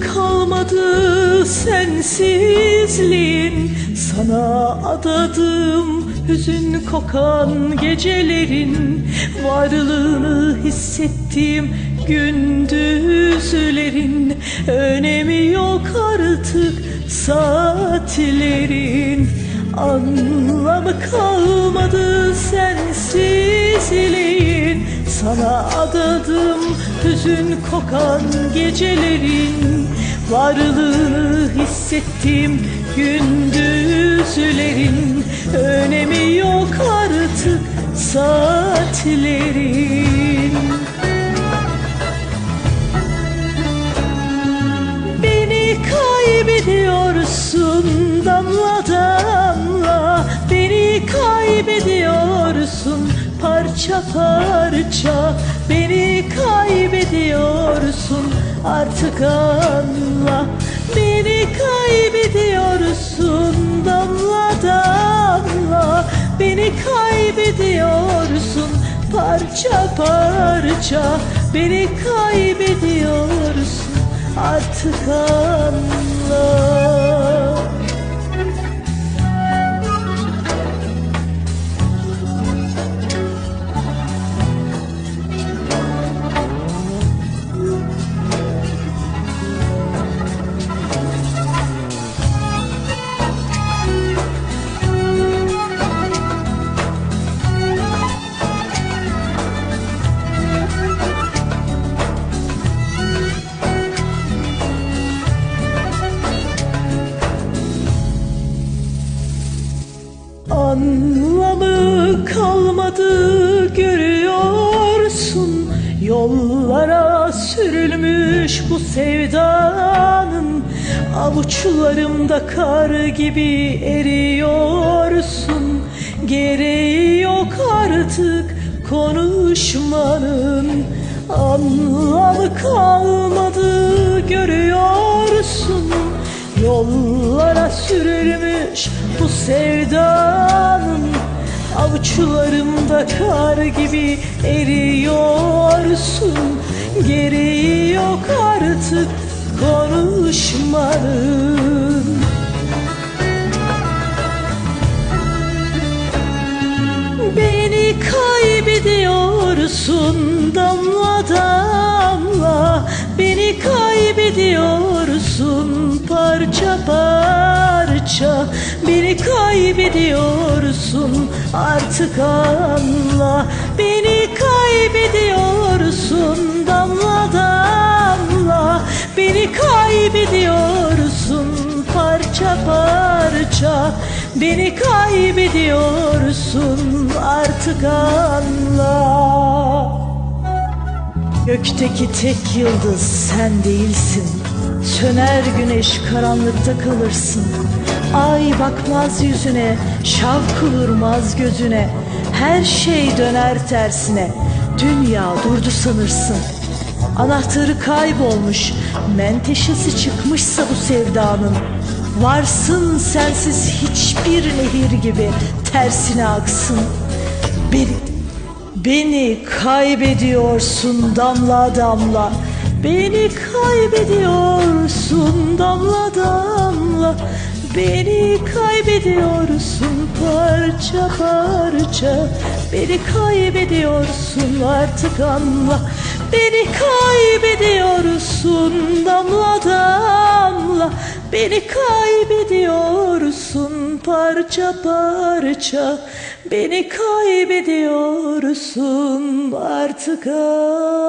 kalmadı sensizliğin. Sana adadım hüzün kokan gecelerin. Varlığını hissettiğim gündüzlerin. Önemi yok artık saatlerin. Anlamı kalmadı sensizliğin. Sana adadım hüzün kokan gecelerin Varlığını hissettim gündüzlerin. Önemi yok artık saatlerin. Beni kaybediyorsun damla damla. Beni kaybediyorsun parça parça Beni kaybediyorsun artık anla. Beni kaybediyorsun damla damla. Beni kaybediyorsun parça parça. Beni kaybediyorsun artık anla kalmadı görüyorsun. Yollara sürülmüş bu sevdanın Avuçlarımda kar gibi eriyorsun. Gereği yok artık konuşmanın. Anlamı kalmadı görüyorsun. Yollara sürülmüş bu sevdanın Avuçlarımda kar gibi eriyorsun. Gereği yok artık konuşmanın. Beni kaybediyorsun damla damla. Beni kaybediyorsun parça parça. Beni kaybediyorsun artık anla Beni kaybediyorsun damla damla. Beni kaybediyorsun parça parça. Beni kaybediyorsun artık anla Gökteki tek yıldız sen değilsin. Söner güneş karanlıkta kalırsın Ay bakmaz yüzüne Şavk vurmaz gözüne. Her şey döner tersine. Dünya durdu sanırsın. Anahtarı kaybolmuş. Menteşesi çıkmışsa bu sevdanın. Varsın sensiz hiçbir nehir gibi Tersine aksın. Beni Beni kaybediyorsun damla damla. Beni kaybediyorsun damla damla Beni kaybediyorsun parça parça. Beni kaybediyorsun artık anla. Beni kaybediyorsun damla damla. Beni kaybediyorsun parça parça. Beni kaybediyorsun artık anla